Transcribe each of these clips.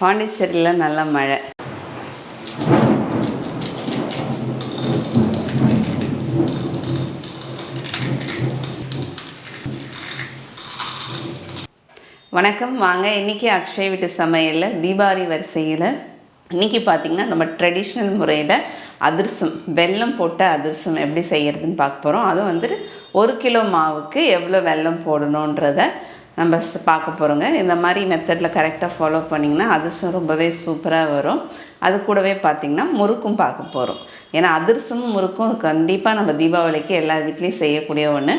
பாண்டிச்சேரியில் நல்ல மழை. வணக்கம். வாங்க இன்றைக்கி அக்ஷய் வீட்டு சமையலில் தீபாவளி வரிசையில் இன்றைக்கி பார்த்திங்கன்னா நம்ம ட்ரெடிஷ்னல் முறையில் அதிர்சம் வெல்லம் போட்ட அதிர்சம் எப்படி செய்கிறதுன்னு பார்க்க போகிறோம் அதுவும் வந்துட்டு ஒரு கிலோ மாவுக்கு எவ்வளோ வெல்லம் போடணுன்றதை நம்ம பார்க்க போகிறோங்க இந்த மாதிரி மெத்தடில் கரெக்டாக ஃபாலோ பண்ணிங்கன்னா அதிரசம் ரொம்பவே சூப்பராக வரும். அது கூடவே பார்த்திங்கன்னா முறுக்கும் பார்க்க போகிறோம் ஏன்னா அதிரசமும் முறுக்கும் கண்டிப்பாக நம்ம தீபாவளிக்கு எல்லார் வீட்லேயும் செய்யக்கூடிய ஒன்று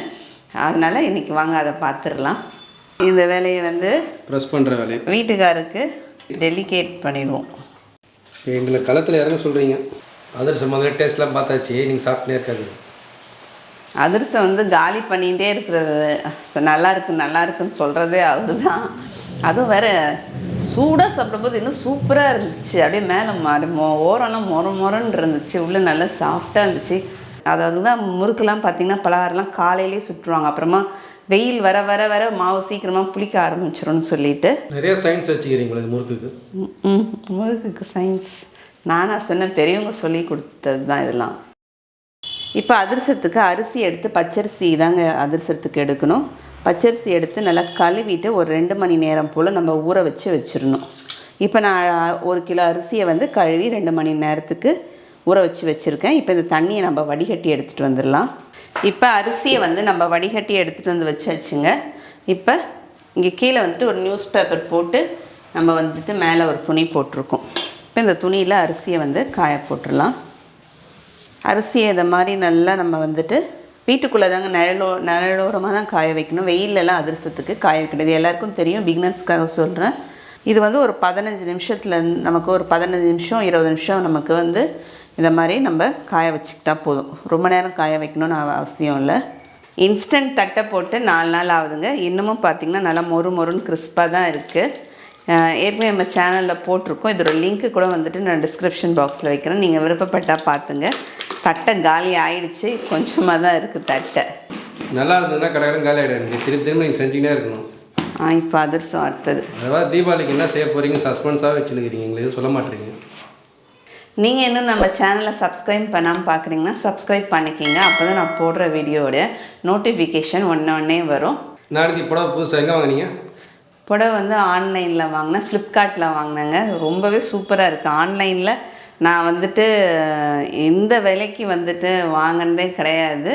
அதனால் இன்றைக்கி வாங்க அதை பார்த்துடலாம். இந்த வேலையை வந்து ப்ரெஸ் பண்ணுற வேலையை. வீட்டுக்காருக்கு டெலிகேட் பண்ணிடுவோம். எங்களை களத்தில் இறங்க சொல்கிறீங்க அதிரசம் முதல்ல டேஸ்ட்லாம் பார்த்தாச்சு. நீங்கள் சாப்பிட்டே இருக்காது அதிரசம் வந்து காலி பண்ணிகிட்டே இருக்கிறது. நல்லா இருக்கு நல்லா இருக்குன்னு சொல்கிறதே அவரு தான் அதுவும் வேற சூடாக சாப்பிடும்போது இன்னும் சூப்பராக இருந்துச்சு. அப்படியே மேலே மாறி மொ ஓரம்லாம் மொர மொரன்னு இருந்துச்சு. உள்ளே நல்லா சாஃப்டாக இருந்துச்சு. அதாவது தான் முறுக்கெல்லாம் பார்த்தீங்கன்னா பலகாரம்லாம் காலையிலேயே சுட்டுருவாங்க. அப்புறமா வெயில் வர வர வர மாவு சீக்கிரமாக புளிக்க ஆரம்பிச்சிரும்னு சொல்லிட்டு. நிறைய சயின்ஸ் வச்சுக்கிறீங்களா முறுக்குக்கு? ம், ம். முழுக்குக்கு சயின்ஸ் நானா சொன்னேன் பெரியவங்க சொல்லி கொடுத்தது தான் இதெல்லாம். இப்போ அதிரசத்துக்கு அரிசி எடுத்து பச்சரிசி தாங்க அதிரசத்துக்கு எடுக்கணும். பச்சரிசி எடுத்து நல்லா கழுவிட்டு ஒரு ரெண்டு மணி நேரம் போல் நம்ம ஊற வச்சு வச்சிடணும். இப்போ நான் ஒரு கிலோ அரிசியை வந்து கழுவி ரெண்டு மணி நேரத்துக்கு ஊற வச்சு வச்சுருக்கேன். இப்போ இந்த தண்ணியை நம்ம வடிகட்டி எடுத்துகிட்டு வந்துடலாம். இப்போ அரிசியை வந்து நம்ம வடிகட்டி எடுத்துகிட்டு வந்து வச்சாச்சுங்க. இப்போ இங்கே கீழே வந்துட்டு ஒரு நியூஸ் பேப்பர் போட்டு நம்ம வந்துட்டு மேலே ஒரு துணி போட்டிருக்கோம். இப்போ இந்த துணியில் அரிசியை வந்து காய போட்டுடலாம். அரிசியை இதை மாதிரி நல்லா நம்ம வந்துட்டு வீட்டுக்குள்ளே தாங்க நிழலோ நிழலோரமாக தான் காய வைக்கணும். வெயிலெலாம் அதிரசத்துக்கு காய வைக்கணும். இது எல்லாருக்கும் தெரியும். பிக்னர்ஸ்க்காக சொல்கிறேன் இது வந்து ஒரு பதினஞ்சு நிமிஷத்தில் நமக்கு ஒரு பதினஞ்சு நிமிஷம் இருபது நிமிஷம் நமக்கு வந்து இந்த மாதிரி நம்ம காய வச்சுக்கிட்டா போதும். ரொம்ப நேரம் காய வைக்கணும்னு அவசியம் இல்லை. இன்ஸ்டன்ட் தட்டை போட்டு நாலு நாள் ஆகுதுங்க. இன்னமும் பார்த்திங்கன்னா நல்லா மொறு மொறுன்னு கிறிஸ்பாக தான் இருக்குது ஏற்கனவே நம்ம சேனலில் போட்டிருக்கோம். இதோட லிங்க்கு கூட வந்துட்டு நான் டிஸ்கிரிப்ஷன் பாக்ஸில் வைக்கிறேன். நீங்கள் விருப்பப்பட்டால் பார்த்துங்க தட்டை காலி ஆயிடுச்சு கொஞ்சமாக தான் இருக்குது தட்டை. நல்லா இருந்ததுன்னா கடை கடன் காலி ஆகிடும் எனக்கு திரும்பி திரும்ப நீங்கள் செஞ்சுக்கினே இருக்கணும். ஆ இப்போ அதிர்ஷ்டம் அடுத்தது. அதாவது தீபாவளிக்கு என்ன செய்ய போகிறீங்க சஸ்பென்ஸாக வச்சுருக்கிறீங்க எங்களுக்கு சொல்ல மாட்டேறீங்க நீங்கள் இன்னும் நம்ம சேனலை சப்ஸ்கிரைப் பண்ணாமல் பார்க்குறீங்கன்னா சப்ஸ்கிரைப் பண்ணிக்கிங்க. அப்போ தான் நான் போடுற வீடியோட நோட்டிஃபிகேஷன் ஒன்று ஒன்றே வரும். நாளைக்கு புடவை புதுசாக எங்கே வாங்குனீங்க? புடவை வந்து ஆன்லைனில் வாங்கினேன். ஃப்ளிப்கார்ட்டில் வாங்கினேங்க. ரொம்பவே சூப்பராக இருக்குது ஆன்லைனில் நான் வந்துட்டு இந்த விலைக்கு வந்துட்டு வாங்கினதே கிடையாது.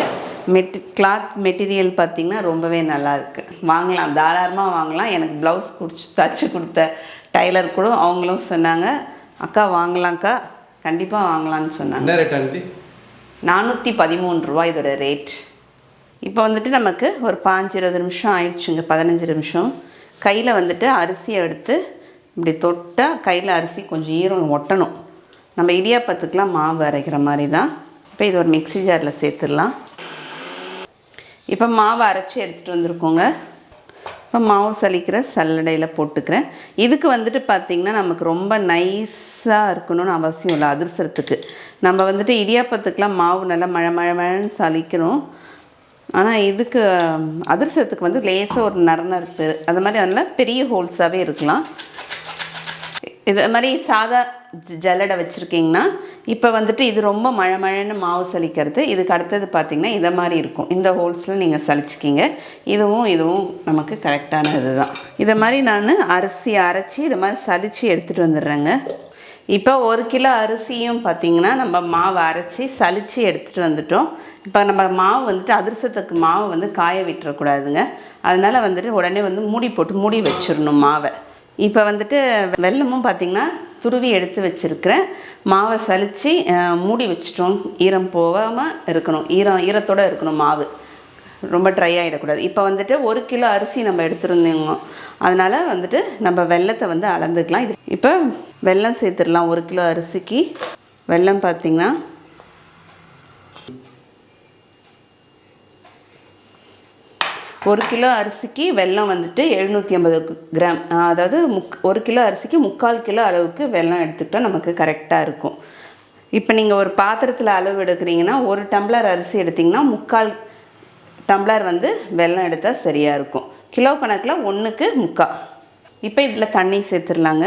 மெட் கிளாத் மெட்டீரியல் பார்த்திங்கன்னா ரொம்பவே நல்லா இருக்கு. வாங்கலாம் தாராளமாக வாங்கலாம். எனக்கு ப்ளவுஸ் குடிச்சு தச்சு கொடுத்த டைலர் கூட அவங்களும் சொன்னாங்க அக்கா வாங்கலாம்க்கா. கண்டிப்பாக வாங்கலாம்னு சொன்னாங்க. நானூற்றி பதிமூணு ரூபா இதோட ரேட் இப்போ வந்துட்டு நமக்கு ஒரு பாஞ்சு இருபது நிமிஷம் ஆயிடுச்சுங்க பதினஞ்சு நிமிஷம். கையில் வந்துட்டு அரிசியை எடுத்து இப்படி தொட்டால் கையில் அரிசி கொஞ்சம் ஈரம் ஒட்டணும். நம்ம இடியாப்பத்துக்கெலாம் மாவு அரைக்கிற மாதிரி தான் இப்போ இது ஒரு மிக்ஸி ஜாரில் சேர்த்துடலாம். இப்போ மாவு அரைச்சி எடுத்துகிட்டு வந்திருக்கோங்க. இப்போ மாவு சலிக்கிற சல்லடையில் போட்டுக்கிறேன். இதுக்கு வந்துட்டு பார்த்திங்கன்னா நமக்கு ரொம்ப நைஸாக இருக்கணும்னு அவசியம் இல்லை அதிர்சரத்துக்கு நம்ம வந்துட்டு இடியாப்பத்துக்கெலாம் மாவு நல்லா மழை மழை மழைன்னு சலிக்கணும். ஆனால் இதுக்கு அதிர்சத்துக்கு அதிரசத்துக்கு வந்து லேசாக ஒரு நறுநறுப்பு அது மாதிரி அதனால் பெரிய ஹோல்ஸாகவே இருக்கலாம். இது மாதிரி சாதா ஜ- ஜல்லடை வச்சுருக்கீங்கன்னா இப்போ வந்துட்டு இது ரொம்ப மழை மழைன்னு மாவு சலிக்கிறது. இதுக்கு அடுத்தது பார்த்திங்கன்னா இதை மாதிரி இருக்கும். இந்த ஹோல்ஸில் நீங்கள் சலிச்சிக்கிங்க. இதுவும் இதுவும் நமக்கு கரெக்டான இதுதான். இதை மாதிரி நான் அரிசி அரைச்சி இதை மாதிரி சலித்து எடுத்துகிட்டு வந்துடுறேங்க. இப்போ ஒரு கிலோ அரிசியும் பார்த்திங்கன்னா நம்ம மாவு அரைச்சி சலித்து எடுத்துகிட்டு வந்துட்டோம். இப்போ நம்ம மாவு வந்துட்டு அதிரசத்துக்கு மாவு வந்து காய விட்டுறக்கூடாதுங்க. அதனால் வந்துட்டு உடனே வந்து மூடி போட்டு மூடி வச்சிடணும் மாவை. இப்போ வந்துட்டு வெல்லமும் பார்த்திங்கன்னா துருவி எடுத்து வச்சுருக்கிறேன். மாவை சலித்து மூடி வச்சிட்டோம். ஈரம் போகாமல் இருக்கணும். ஈரம் ஈரத்தோடு இருக்கணும் மாவு. ரொம்ப ட்ரை ஆகிடக்கூடாது இப்போ வந்துட்டு ஒரு கிலோ அரிசி நம்ம எடுத்துருந்தோங்க அதனால் வந்துட்டு நம்ம வெல்லத்தை வந்து அளந்துக்கலாம். இது இப்போ வெல்லம் சேர்த்துடலாம். ஒரு கிலோ அரிசிக்கு. வெல்லம் பார்த்திங்கன்னா ஒரு கிலோ அரிசிக்கு வெல்லம் வந்துட்டு எழுநூற்றி ஐம்பது கிராம். அதாவது முக் ஒரு கிலோ அரிசிக்கு முக்கால் கிலோ அளவுக்கு வெல்லம் எடுத்துக்கிட்டால் நமக்கு கரெக்டாக இருக்கும். இப்போ நீங்கள் ஒரு பாத்திரத்தில் அளவு எடுக்கிறீங்கன்னா ஒரு டம்ளர் அரிசி எடுத்திங்கன்னா முக்கால் டம்ளர் வந்து வெல்லம் எடுத்தால் சரியாக இருக்கும். கிலோ கணக்கில் ஒன்றுக்கு முக்கால் இப்போ இதில் தண்ணி சேர்த்துடலாங்க.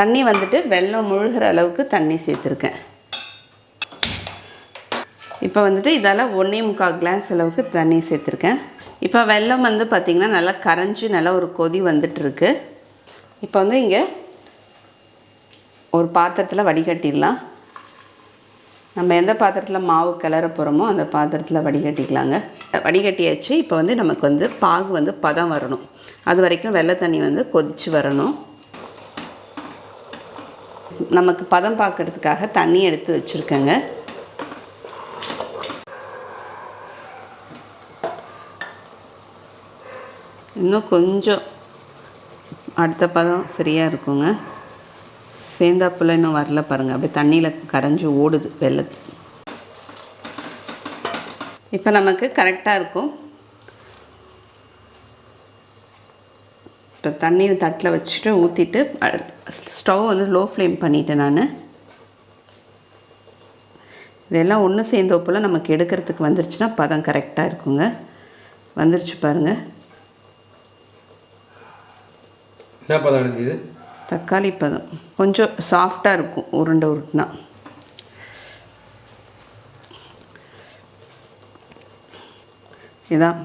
தண்ணி வந்துட்டு வெல்லம் முழுகிற அளவுக்கு தண்ணி சேர்த்துருக்கேன். இப்போ வந்துட்டு இதால் ஒன்றே முக்கால் கிளாஸ் அளவுக்கு தண்ணி சேர்த்துருக்கேன். இப்போ வெல்லம் வந்து பார்த்திங்கன்னா நல்லா கரைஞ்சி நல்லா ஒரு கொதி வந்துட்டுருக்கு. இப்போ வந்து இங்கே ஒரு பாத்திரத்தில் வடிகட்டிடலாம். நம்ம எந்த பாத்திரத்தில் மாவு கிளற போகிறோமோ அந்த பாத்திரத்தில் வடிகட்டிக்கலாங்க. வடிகட்டியாச்சு இப்போ வந்து நமக்கு வந்து பாகு வந்து பதம் வரணும். அது வரைக்கும் வெள்ளை தண்ணி வந்து கொதித்து வரணும். நமக்கு பதம் பார்க்கறதுக்காக தண்ணி எடுத்து வச்சுருக்கேங்க. இன்னும் கொஞ்சம் அடுத்த பதம் சரியாக இருக்குங்க. சேந்தாப்புல இன்னும் வரல பாருங்கள் அப்படியே தண்ணியில் கரைஞ்சி ஓடுது வெள்ளத்து. இப்போ நமக்கு கரெக்டாக இருக்கும். இப்போ தண்ணியை தட்டில் வச்சுட்டு ஊற்றிட்டு ஸ்டவ் வந்து லோ ஃப்ளேம் பண்ணிட்டேன் நான். இதெல்லாம் ஒன்று சேர்ந்தோப்பில் நமக்கு எடுக்கிறதுக்கு வந்துருச்சுன்னா பதம் கரெக்டாக இருக்குங்க. வந்துருச்சு பாருங்கள் என்ன பதம் அடைஞ்சிது தக்காளி பதம். கொஞ்சம் சாஃப்டாக இருக்கும் உருண்டை உருட்டினா. இதான்.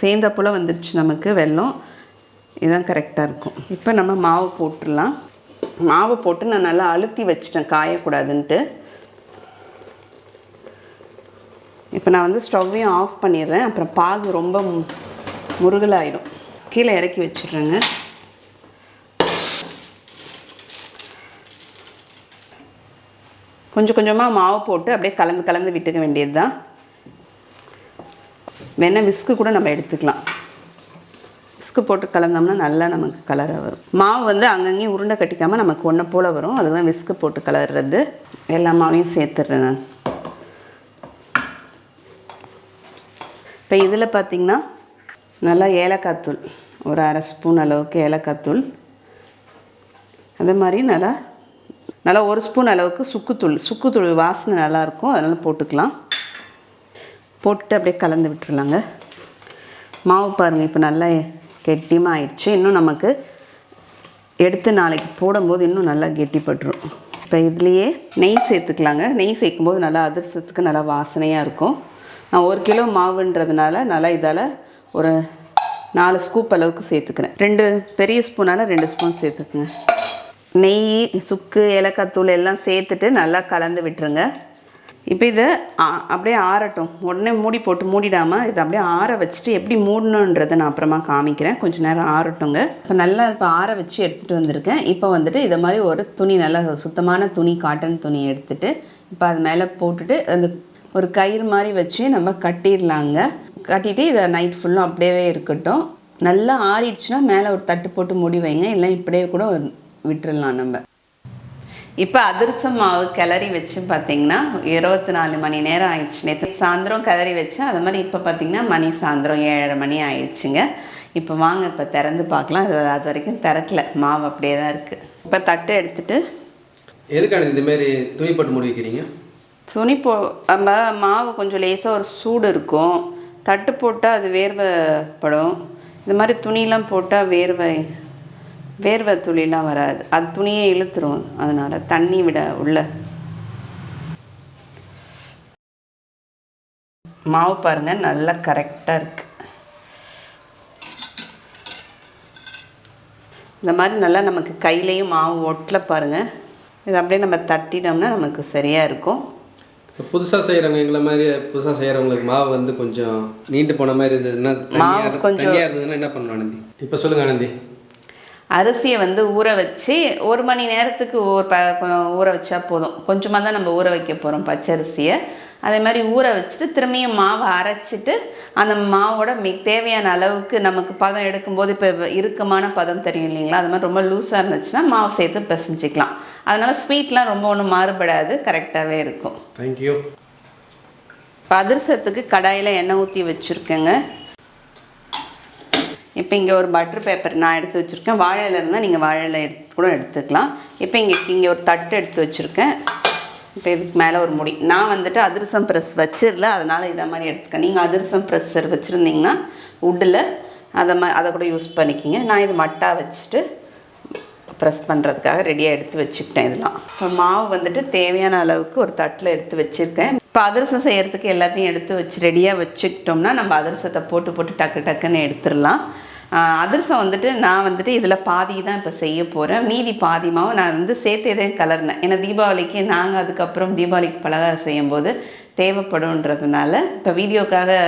சேர்ந்தப்போல வந்துருச்சு நமக்கு வெல்லம். இதான் கரெக்டாக இருக்கும். இப்போ நம்ம மாவு போட்டுடலாம். மாவு போட்டு நான் நல்லா அழுத்தி வச்சிட்டேன் காயக்கூடாதுன்ட்டு. இப்போ நான் வந்து ஸ்டவ்வையும் ஆஃப் பண்ணிடுறேன். அப்புறம் பாகு ரொம்ப மு- முருகலாயிடும். கீழே இறக்கி வச்சிடுறேங்க. கொஞ்சம் கொஞ்சமாக மாவு போட்டு அப்படியே கலந்து கலந்து விட்டுக்க வேண்டியது தான் வேணால் விஸ்கு கூட நம்ம எடுத்துக்கலாம். விஸ்கு போட்டு கலந்தோம்னா நல்லா நமக்கு கலராக வரும். மாவு வந்து அங்கங்கேயும் உருண்டை கட்டிக்காமல் நமக்கு ஒன்றை போல் வரும். அதுக்கு தான் விஸ்கு போட்டு கலர்றது. எல்லா மாவையும் சேர்த்துட்றேன் நான். இப்போ இதில் பார்த்திங்கன்னா நல்லா ஏலக்காய் தூள். ஒரு அரை ஸ்பூன் அளவுக்கு ஏலக்காய் தூள். அதே மாதிரி நல்லா நல்லா ஒரு ஸ்பூன் அளவுக்கு சுக்குத்தூள் சுக்குத்தூள் வாசனை நல்லாயிருக்கும் அதனால் போட்டுக்கலாம். போட்டு அப்படியே கலந்து விட்டுருலாங்க மாவு பாருங்கள் இப்போ நல்லா கெட்டியமாக ஆயிடுச்சு. இன்னும் நமக்கு எடுத்து நாளைக்கு போடும்போது இன்னும் நல்லா கெட்டிப்பட்டுரும். இப்போ இதுலேயே நெய் சேர்த்துக்கலாங்க. நெய் சேர்க்கும்போது நல்லா அதிர்சத்துக்கு நல்லா வாசனையாக இருக்கும். நான் ஒரு கிலோ மாவுன்றதுனால நல்லா இதால் ஒரு நாலு ஸ்கூப் அளவுக்கு சேர்த்துக்கிறேன். ரெண்டு பெரிய ஸ்பூனால் ரெண்டு ஸ்பூன் சேர்த்துக்குங்க. நெய் சுக்கு ஏலக்காய் தூள் எல்லாம் சேர்த்துட்டு நல்லா கலந்து விட்டுருங்க. இப்போ இதை அப்படியே ஆறட்டும். உடனே மூடி போட்டு மூடிடாமல் இதை அப்படியே ஆற வச்சுட்டு எப்படி மூடணுன்றதை நான் அப்புறமா காமிக்கிறேன். கொஞ்சம் நேரம் ஆறட்டுங்க. இப்போ நல்லா இப்போ ஆற வச்சு எடுத்துகிட்டு வந்திருக்கேன். இப்போ வந்துட்டு இதை மாதிரி ஒரு துணி நல்லா சுத்தமான துணி காட்டன் துணி எடுத்துட்டு இப்போ அது மேலே போட்டுட்டு அந்த ஒரு கயிறு மாதிரி வச்சு நம்ம கட்டிடலாங்க. கட்டிட்டு இதை நைட் ஃபுல்லும் அப்படியே இருக்கட்டும். நல்லா ஆறிடுச்சுன்னா மேலே ஒரு தட்டு போட்டு மூடி வைங்க. இல்லை இப்படியே கூட விட்டுறலாம் நம்ம. இப்போ அதிரசம் மாவு கிளறி வச்சு பார்த்தீங்கன்னா இருபத்தி நாலு மணி நேரம் ஆயிடுச்சு. நேற்று சாயந்தரம் கிளறி வச்சேன் அது மாதிரி இப்போ பார்த்தீங்கன்னா மணி சாயந்தரம் ஏழரை மணி ஆயிடுச்சுங்க. இப்போ வாங்க இப்போ திறந்து பார்க்கலாம் அது அது வரைக்கும் திறக்கல. மாவு அப்படியே தான் இருக்குது இப்போ தட்டு எடுத்துட்டு எதுக்கான இதுமாரி துணி போட்டு மூடி வைக்கிறீங்க? துணி போ நம்ம மாவு கொஞ்சம் லேசாக ஒரு சூடு இருக்கும். தட்டு போட்டால் அது வேர்வைப்படும். இந்த மாதிரி துணிலாம் போட்டால் வேர்வை வேர்வை துளிலாம் வராது. அது துணியை இழுத்துரும். அதனால் தண்ணி விட உள்ள. மாவு பாருங்க நல்லா கரெக்டாக இருக்கு. இந்த மாதிரி நல்லா நமக்கு கையிலையும் மாவு ஒட்டல பாருங்க. இது அப்படியே நம்ம தட்டினோம்னா நமக்கு சரியாக இருக்கும். புதுசாக செய்கிறவங்க எங்களை மாதிரி புதுசாக செய்கிறவங்களுக்கு மாவு வந்து கொஞ்சம் நீண்டு போன மாதிரி இருந்ததுன்னா தனியாக கொஞ்சம்- இருந்ததுன்னா என்ன பண்ணணும் ஆனந்தி? இப்போ சொல்லுங்கள் ஆனந்தி. அரிசியை வந்து ஊற வச்சு ஒரு மணி நேரத்துக்கு ஊற ஊற வச்சா போதும். கொஞ்சமாக தான் நம்ம ஊற வைக்க போகிறோம் பச்சரிசியை. அதே மாதிரி ஊற வச்சுட்டு திரும்பியும் மாவை அரைச்சிட்டு அந்த மாவோட மி தேவையான அளவுக்கு நமக்கு பதம் எடுக்கும்போது இப்போ இறுக்கமான பதம் தெரியும் இல்லைங்களா? அது மாதிரி ரொம்ப லூஸாக இருந்துச்சுன்னா மாவு சேர்த்து பிசைஞ்சிக்கலாம். அதனால் ஸ்வீட்லாம் ரொம்ப ஒன்றும் மாறுபடாது. கரெக்டாகவே இருக்கும். தேங்க்யூ இப்போ அதிரசத்துக்கு கடாயில் எண்ணெய் ஊற்றி வச்சுருக்கேங்க. இப்போ இங்கே ஒரு பட்டர் பேப்பர் நான் எடுத்து வச்சுருக்கேன். வாழை இருந்தால் நீங்கள் வாழை எடுத்து கூட எடுத்துக்கலாம். இப்போ இங்கே இங்கே ஒரு தட்டு எடுத்து வச்சுருக்கேன். இப்போ இதுக்கு மேலே ஒரு முடி. நான் வந்துட்டு அதிரசம் ப்ரெஸ் வச்சிடல அதனால் இதை மாதிரி எடுத்துக்கேன் நீங்கள் அதிரசம் ப்ரெஸ்ஸர் வச்சுருந்தீங்கன்னா உட்டில் அதை மா அதை கூட யூஸ் பண்ணிக்கிங்க. நான் இது மட்டா வச்சுட்டு ப்ரெஸ் பண்ணுறதுக்காக ரெடியாக எடுத்து வச்சுக்கிட்டேன் இதெல்லாம். இப்போ மாவு வந்துட்டு தேவையான அளவுக்கு ஒரு தட்டில் எடுத்து வச்சுருக்கேன். இப்போ அதிரசம் செய்கிறதுக்கு எல்லாத்தையும் எடுத்து வச்சு ரெடியாக வச்சுக்கிட்டோம்னா நம்ம அதிரசத்தை போட்டு போட்டு டக்கு டக்குன்னு எடுத்துடலாம். அதிரசம் வந்துட்டு நான் வந்துட்டு இதில் பாதி தான் இப்போ செய்ய போகிறேன் மீதி பாதி மாவு நான் வந்து சேர்த்தே தான் கலர்னேன். ஏன்னா தீபாவளிக்கு நாங்கள் அதுக்கப்புறம் தீபாவளிக்கு பலகாரம் செய்யும்போது தேவைப்படுன்றதுனால இப்போ வீடியோக்காக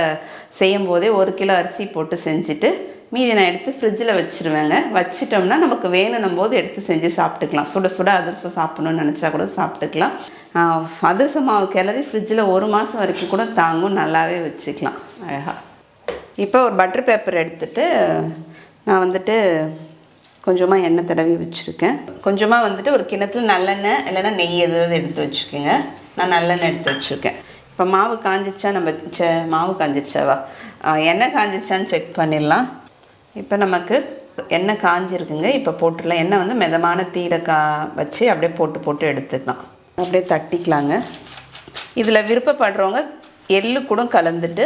செய்யும் போதே ஒரு கிலோ அரிசி போட்டு செஞ்சுட்டு மீதி நான் எடுத்து ஃப்ரிட்ஜில் வச்சுருவேங்க. வச்சிட்டோம்னா நமக்கு வேணும்னும் போது எடுத்து செஞ்சு சாப்பிட்டுக்கலாம். சுட சுட அதிரசம் சாப்பிட்ணுன்னு நினச்சா கூட சாப்பிட்டுக்கலாம். அதிரச மாவு கிளறி ஃப்ரிட்ஜில் ஒரு மாதம் வரைக்கும் கூட தாங்கும். நல்லாவே வச்சுக்கலாம் அழகாக இப்போ ஒரு பட்டர் பேப்பர் எடுத்துகிட்டு நான் வந்துட்டு கொஞ்சமாக எண்ணெய் தடவி வச்சுருக்கேன். கொஞ்சமாக வந்துட்டு ஒரு கிணத்துல நல்லெண்ணெய் இல்லைன்னா நெய் எதாவது எடுத்து வச்சுக்கோங்க. நான் நல்லெண்ணெய் எடுத்து வச்சுருக்கேன். இப்போ மாவு காஞ்சிச்சா நம்ம சே மாவு காஞ்சிச்சாவா? எண்ணெய் காஞ்சிச்சான்னு செக் பண்ணிடலாம். இப்போ நமக்கு எண்ணெய் காஞ்சிருக்குங்க. இப்போ போட்டுடலாம். எண்ணெய் வந்து மிதமான தீரை கா வச்சு அப்படியே போட்டு போட்டு எடுத்துக்கலாம். அப்படியே தட்டிக்கலாங்க. இதில் விருப்பப்படுறவங்க எள்ளு கூட கலந்துட்டு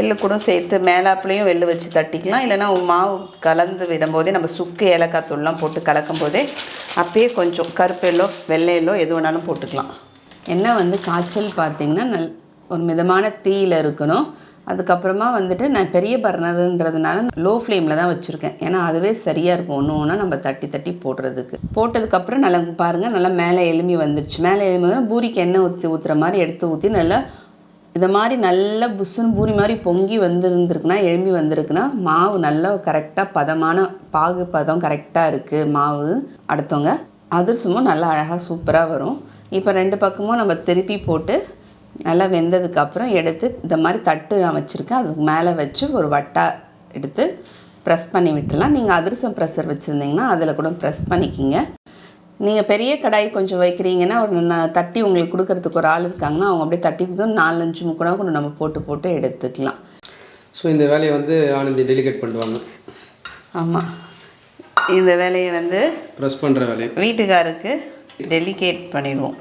எள்ளு கூட சேர்த்து மேலாப்புலேயும் வெள்ளு வச்சு தட்டிக்கலாம். இல்லைன்னா மாவு கலந்து விடும்போதே நம்ம சுக்கு ஏலக்காய் தூள்லாம் போட்டு கலக்கும் போதே அப்பயே கொஞ்சம் கருப்பெல்லோ எல்லோ எது வேணாலும் போட்டுக்கலாம். எண்ணெய் வந்து காய்ச்சல் பார்த்திங்கன்னா நல் ஒரு மிதமான தீயில் இருக்கணும். அதுக்கப்புறமா வந்துட்டு நான் பெரிய பர்னருன்றதுனால லோ ஃப்ளேமில் தான் வச்சுருக்கேன். ஏன்னா அதுவே சரியாக இருக்கும். ஒன்று ஒன்றா நம்ம தட்டி தட்டி போடுறதுக்கு. போட்டதுக்கப்புறம் நல்லா பாருங்கள் நல்லா மேலே எலும்பி வந்துருச்சு. மேலே எலும்பி பூரிக்கு எண்ணெய் ஊற்றி ஊற்றுற மாதிரி எடுத்து ஊற்றி நல்லா இதை மாதிரி நல்ல புஷ்ஷுன்னு பூரி மாதிரி பொங்கி வந்துருந்துருக்குன்னா எழும்பி வந்திருக்குன்னா மாவு நல்லா கரெக்டாக பதமான பாகு பதம் கரெக்டாக இருக்குது மாவு அடுத்தவங்க. அதிரசமும் நல்லா அழகாக சூப்பராக வரும். இப்போ ரெண்டு பக்கமும் நம்ம திருப்பி போட்டு நல்லா வெந்ததுக்கப்புறம் எடுத்து இந்த மாதிரி தட்டு நான் வச்சுருக்கேன். அதுக்கு மேலே வச்சு ஒரு வட்டா எடுத்து ப்ரெஸ் பண்ணி விட்டுலாம் நீங்கள் அதிரசம் ப்ரெஷர் வச்சுருந்தீங்கன்னா அதில் கூட ப்ரெஸ் பண்ணிக்கிங்க. நீங்கள் பெரிய கடாய் கொஞ்சம் வைக்கிறீங்கன்னா ஒரு தட்டி உங்களுக்கு கொடுக்கறதுக்கு ஒரு ஆள் இருக்காங்கன்னா அவங்க அப்படியே தட்டி கொடுத்து நாலஞ்சு முக்கூட கூட நம்ம போட்டு போட்டு எடுத்துக்கலாம். ஸோ இந்த வேலையை வந்து ஆனந்தி டெலிகேட் பண்ணுவாங்க. ஆமாம் இந்த வேலையை வந்து ப்ரெஸ் பண்ணுற வேலையை. வீட்டுக்காருக்கு டெலிகேட் பண்ணிடுவோம்.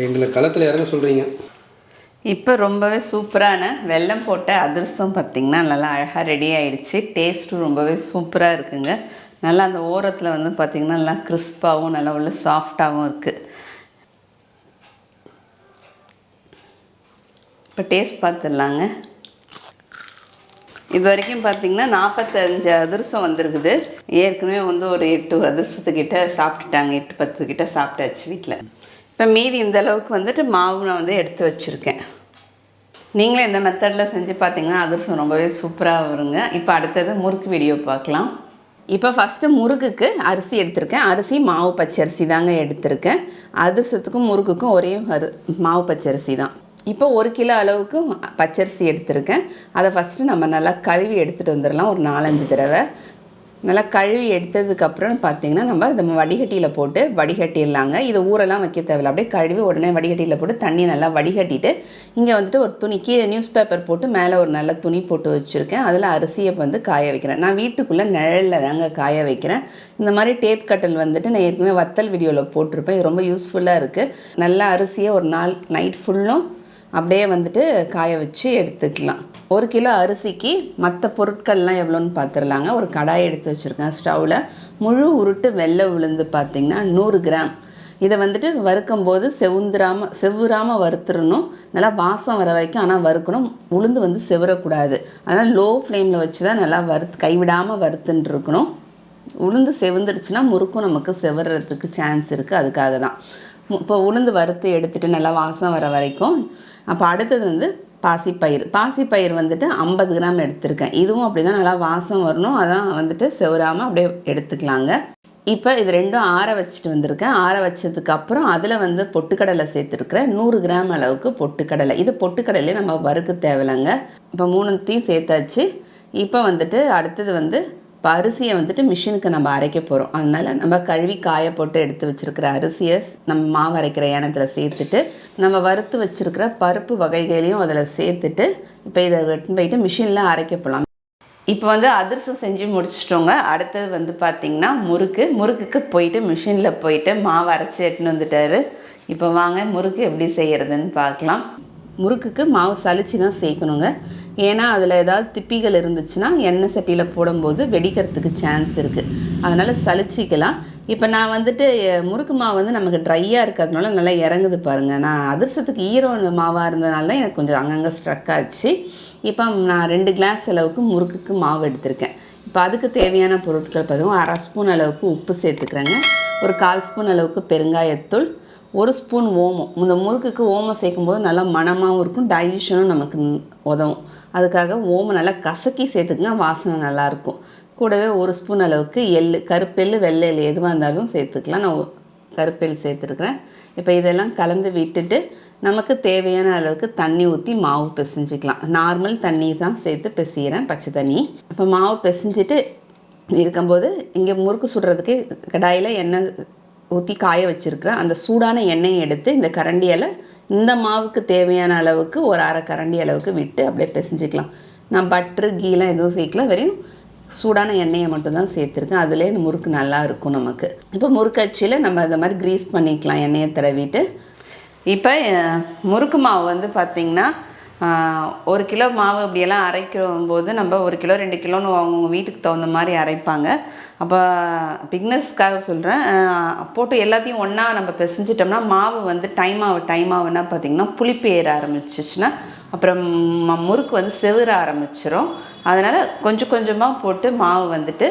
எங்களை களத்தில் இறங்க சொல்கிறீங்க இப்போ ரொம்பவே சூப்பரான வெல்லம் போட்ட அதிரசம் பார்த்திங்கன்னா நல்லா அழகாக ரெடி ஆயிடுச்சு. டேஸ்ட்டும் ரொம்பவே சூப்பராக இருக்குங்க. நல்லா அந்த ஓரத்தில் வந்து பார்த்திங்கன்னா நல்லா கிறிஸ்பாகவும் நல்லா உள்ள சாஃப்டாகவும் இருக்குது இப்போ டேஸ்ட் பார்த்துடலாங்க இது வரைக்கும் பார்த்தீங்கன்னா நாற்பத்தஞ்சு அதிரசம் வந்திருக்குது. ஏற்கனவே வந்து ஒரு எட்டு அதிரசத்துக்கிட்ட சாப்பிட்டுட்டாங்க. எட்டு பத்து கிட்ட சாப்பிட்டாச்சு வீட்டில் இப்போ மீதி இந்த அளவுக்கு வந்துட்டு மாவு நான் வந்து எடுத்து வச்சுருக்கேன். நீங்களும் இந்த மெத்தடில் செஞ்சு பார்த்தீங்கன்னா அதிரசம் ரொம்பவே சூப்பராக வருங்க. இப்போ அடுத்தது முறுக்கு வீடியோ பார்க்கலாம். இப்போ ஃபஸ்ட்டு முறுக்குக்கு அரிசி எடுத்திருக்கேன். அரிசி மாவு பச்சரிசி தாங்க எடுத்திருக்கேன். அதிரசத்துக்கும் முறுக்குக்கும் ஒரே அரு மாவு பச்சரிசி தான். இப்போ ஒரு கிலோ அளவுக்கு பச்சரிசி எடுத்திருக்கேன். அதை ஃபஸ்ட்டு நம்ம நல்லா கழுவி எடுத்துகிட்டு வந்துடலாம் ஒரு நாலஞ்சு தடவை. நல்லா கழுவி எடுத்ததுக்கப்புறம் பார்த்தீங்கன்னா நம்ம இந்த வடிகட்டியில் போட்டு வடிகட்டிடலாங்க. இது ஊரெல்லாம் வைக்க தேவையில்ல. அப்படியே கழுவி உடனே வடிகட்டியில் போட்டு தண்ணி நல்லா வடிகட்டிட்டு இங்கே வந்துட்டு ஒரு துணி கீழே நியூஸ் பேப்பர் போட்டு மேலே ஒரு நல்ல துணி போட்டு வச்சுருக்கேன். அதில் அரிசியை வந்து காய வைக்கிறேன். நான் வீட்டுக்குள்ளே நிழலில் தாங்க காய வைக்கிறேன். இந்த மாதிரி டேப் கட்டல் வந்துட்டு நான் ஏற்கனவே வத்தல் வீடியோவில் போட்டிருப்பேன். இது ரொம்ப யூஸ்ஃபுல்லாக இருக்குது நல்லா அரிசியை ஒரு நாள் நைட் ஃபுல்லும் அப்படியே வந்துட்டு காய வச்சு எடுத்துக்கலாம். ஒரு கிலோ அரிசிக்கு மற்ற பொருட்கள்லாம் எவ்வளோன்னு பார்த்துடலாங்க. ஒரு கடாய் எடுத்து வச்சுருக்கேன் ஸ்டவ்வில். முழு உருட்டு வெள்ளை உளுந்து பார்த்திங்கன்னா நூறு கிராம். இதை வந்துட்டு வறுக்கும் போது செவுந்துராம செவுறாமல் வறுத்துடணும். நல்லா வாசம் வர வரைக்கும் ஆனால் வறுக்கணும். உளுந்து வந்து செவரக்கூடாது. அதனால் லோ ஃப்ளேமில் வச்சு தான் நல்லா வறுத்து கைவிடாமல் வறுத்துன்னு இருக்கணும் உளுந்து செவந்துடுச்சுன்னா முறுக்கும் நமக்கு செவறதுக்கு சான்ஸ் இருக்குது. அதுக்காக தான். இப்போ உளுந்து வறுத்து எடுத்துட்டு நல்லா வாசம் வர வரைக்கும் அப்போ அடுத்தது வந்து பாசிப்பயிர் பாசிப்பயிர் வந்துட்டு ஐம்பது கிராம் எடுத்திருக்கேன். இதுவும் அப்படி தான் நல்லா வாசம் வரணும். அதான் வந்துட்டு செவராமல் அப்படியே எடுத்துக்கலாங்க. இப்போ இது ரெண்டும் ஆற வச்சுட்டு வந்திருக்கேன். ஆற வச்சதுக்கப்புறம் அதில் வந்து பொட்டுக்கடலை சேர்த்துருக்குறேன். நூறு கிராம் அளவுக்கு பொட்டுக்கடலை. இது பொட்டுக்கடலையே நம்ம வறுக்க தேவையில்லைங்க. இப்போ மூணுத்தையும் சேர்த்தாச்சு. இப்போ வந்துட்டு அடுத்தது வந்து இப்போ அரிசியை வந்துட்டு மிஷினுக்கு நம்ம அரைக்க போகிறோம் அதனால் நம்ம கழுவி காய போட்டு எடுத்து வச்சிருக்கிற அரிசியை நம்ம மாவு அரைக்கிற ஏனத்தில் சேர்த்துட்டு நம்ம வறுத்து வச்சுருக்கிற பருப்பு வகைகளையும் அதில் சேர்த்துட்டு இப்போ இதை எடுத்துன்னு போயிட்டு மிஷினில் அரைக்க போகலாம் இப்போ வந்து அதிரசம் செஞ்சு முடிச்சிட்டோங்க. அடுத்தது வந்து பார்த்திங்கன்னா முறுக்கு. முறுக்குக்கு போயிட்டு மிஷினில் போயிட்டு மாவு அரைச்சி எடுத்துன்னு வந்துட்டாரு. இப்போ வாங்க முறுக்கு எப்படி செய்கிறதுன்னு பார்க்கலாம் முறுக்குக்கு மாவு சளிச்சு தான் சேர்க்கணுங்க. ஏன்னா அதில் ஏதாவது திப்பிகள் இருந்துச்சுன்னா எண்ணெய் சட்டியில் போடும்போது வெடிக்கிறதுக்கு சான்ஸ் இருக்குது அதனால் சலிச்சிக்கலாம் இப்போ நான் வந்துட்டு முறுக்கு மாவு வந்து நமக்கு ட்ரையாக இருக்கிறதுனால நல்லா இறங்குது பாருங்கள் நான் அதிர்சத்துக்கு ஈரோ மாவாக இருந்ததுனால தான் எனக்கு கொஞ்சம் அங்கங்கே ஸ்ட்ரக் ஆச்சு. இப்போ நான் ரெண்டு கிளாஸ் அளவுக்கு முறுக்குக்கு மாவு எடுத்திருக்கேன். இப்போ அதுக்கு தேவையான பொருட்கள் பார்த்தீங்கன்னா அரை ஸ்பூன் அளவுக்கு உப்பு சேர்த்துக்கிறேங்க. ஒரு கால் ஸ்பூன் அளவுக்கு பெருங்காயத்தூள். ஒரு ஸ்பூன் ஓமம். இந்த முறுக்குக்கு ஓமம் சேர்க்கும்போது நல்லா மணமாகவும் இருக்கும் டைஜஷனும் நமக்கு உதவும். அதுக்காக ஓமம் நல்லா கசக்கி சேர்த்துக்குங்க வாசனை நல்லாயிருக்கும். கூடவே ஒரு ஸ்பூன் அளவுக்கு எள்ளு கருப்பெள்ளு வெள்ளை எள்ளு எதுவாக இருந்தாலும் சேர்த்துக்கலாம். நான் கருப்பெல் சேர்த்துருக்குறேன். இப்போ இதெல்லாம் கலந்து விட்டுட்டு நமக்கு தேவையான அளவுக்கு தண்ணி ஊற்றி மாவு பிசைஞ்சிக்கலாம். நார்மல் தண்ணி தான் சேர்த்து பிசைகிறேன் பச்சை தண்ணி. இப்போ மாவு பிசைஞ்சிட்டு இருக்கும்போது இங்கே முறுக்கு சுடுறதுக்கு கடாயில் எண்ணெய் ஊற்றி காய வச்சுருக்கிறேன். அந்த சூடான எண்ணெயை எடுத்து இந்த கரண்டியால் இந்த மாவுக்கு தேவையான அளவுக்கு ஒரு அரை கரண்டி அளவுக்கு விட்டு அப்படியே பிசைஞ்சிக்கலாம். நான் பட்ரு கீலாம் எதுவும் சேர்க்கல. வெறும் சூடான எண்ணெயை மட்டும்தான் சேர்த்துருக்கேன். அதுலேயே இந்த முறுக்கு நல்லா இருக்கும் நமக்கு. இப்போ முறுக்கு நம்ம இந்த மாதிரி க்ரீஸ் பண்ணிக்கலாம். எண்ணெயை தடவிட்டு. இப்போ முறுக்கு மாவு வந்து பார்த்திங்கன்னா ஒரு கிலோ மாவு இப்படியெல்லாம் அரைக்கும் போது நம்ம ஒரு கிலோ ரெண்டு கிலோன்னு அவங்கவுங்க வீட்டுக்கு தகுந்த மாதிரி அரைப்பாங்க. அப்போ பிக்னஸ்க்காக சொல்கிறேன் போட்டு எல்லாத்தையும் ஒன்றா நம்ம பிசைஞ்சிட்டோம்னா மாவு வந்து டைம் ஆக டைம் ஆகுனா பார்த்திங்கன்னா புளிப்பு ஏற ஆரம்பிச்சிச்சுன்னா அப்புறம் முறுக்கு வந்து செவிர ஆரம்பிச்சிடும் அதனால் கொஞ்சம் கொஞ்சமாக போட்டு மாவு வந்துட்டு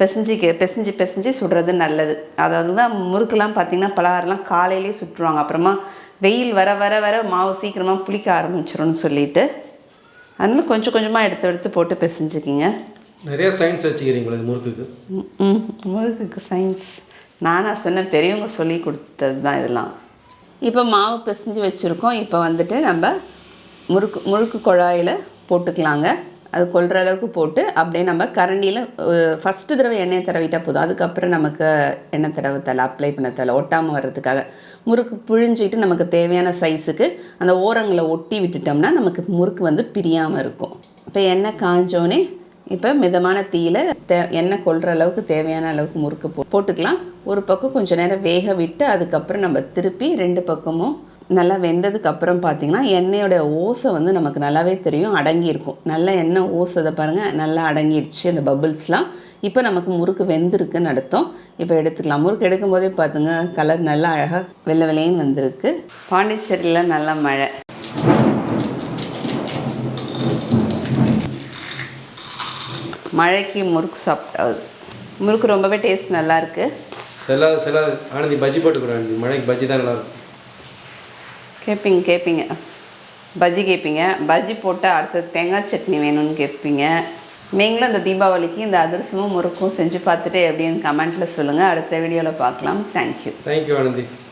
பிசைஞ்சிக்க பிசைஞ்சு பிசைஞ்சு சுடுறது நல்லது. அதாவது தான் முறுக்கெல்லாம் பார்த்திங்கன்னா பலகாரம்லாம் காலையிலே சுட்டுருவாங்க. அப்புறமா வெயில் வர வர வர மாவு சீக்கிரமாக புளிக்க ஆரம்பிச்சிரும்னு சொல்லிட்டு அதனால கொஞ்சம் கொஞ்சமாக எடுத்து எடுத்து போட்டு பிசைஞ்சுக்கிங்க. நிறைய சயின்ஸ் வச்சுக்கிறீங்களா இது முறுக்குக்கு? ம், ம். முறுக்குக்கு சயின்ஸ் நானாக சொன்ன பெரியவங்க சொல்லி கொடுத்தது தான் இதெல்லாம். இப்போ மாவு பிசைஞ்சு வச்சுருக்கோம். இப்போ வந்துட்டு நம்ம முறுக்கு முறுக்கு குழாயில் போட்டுக்கலாங்க. அது கொள்கிற அளவுக்கு போட்டு அப்படியே நம்ம கரண்டியில் ஃபஸ்ட்டு தடவை எண்ணெய் தடவிட்டால் போதும். அதுக்கப்புறம் நமக்கு எண்ணெய் தடவை தலை அப்ளை பண்ண தலை ஒட்டாமல் வர்றதுக்காக முறுக்கு புழிஞ்சிட்டு நமக்கு தேவையான சைஸுக்கு அந்த ஓரங்களை ஒட்டி விட்டுட்டோம்னா நமக்கு முறுக்கு வந்து பிரியாமல் இருக்கும். இப்போ எண்ணெய் காஞ்சோடனே இப்போ மிதமான தீயில் தே எண்ணெய் கொள்கிற அளவுக்கு தேவையான அளவுக்கு முறுக்கு போ போட்டுக்கலாம். ஒரு பக்கம் கொஞ்சம் நேரம் வேக விட்டு அதுக்கப்புறம் நம்ம திருப்பி ரெண்டு பக்கமும் நல்லா வெந்ததுக்கு அப்புறம் பார்த்தீங்கன்னா எண்ணெயோட ஓசை வந்து நமக்கு நல்லாவே தெரியும் அடங்கியிருக்கும். நல்லா எண்ணெய் ஓசை பாருங்கள் நல்லா அடங்கிருச்சு அந்த பபுள்ஸ்லாம் இப்போ நமக்கு முறுக்கு வெந்திருக்குன்னு அடுத்தோம் இப்போ எடுத்துக்கலாம். முறுக்கு எடுக்கும்போதே பார்த்துங்க கலர் நல்லா அழகாக வெள்ளை வெள்ளையும் வந்திருக்கு. பாண்டிச்சேரியில் நல்ல மழை. மழைக்கு முறுக்கு சாப்பிட்டாது முறுக்கு ரொம்பவே டேஸ்ட் நல்லாயிருக்கு சில சில ஆனந்தி பஜ்ஜி போட்டுக்கிறேன் மழைக்கு பஜ்ஜி தான் நல்லாயிருக்கும் கேட்பீங்க கேட்பீங்க பஜ்ஜி கேட்பீங்க பஜ்ஜி போட்டு அடுத்தது தேங்காய் சட்னி வேணும்னு கேட்பீங்க நீங்களும் இந்த தீபாவளிக்கு இந்த அதிரசமும் முறுக்கும் செஞ்சு பார்த்துட்டு எப்படின்னு கமெண்ட்டில் சொல்லுங்கள் அடுத்த வீடியோவில் பார்க்கலாம். Thank you thank you Anandhi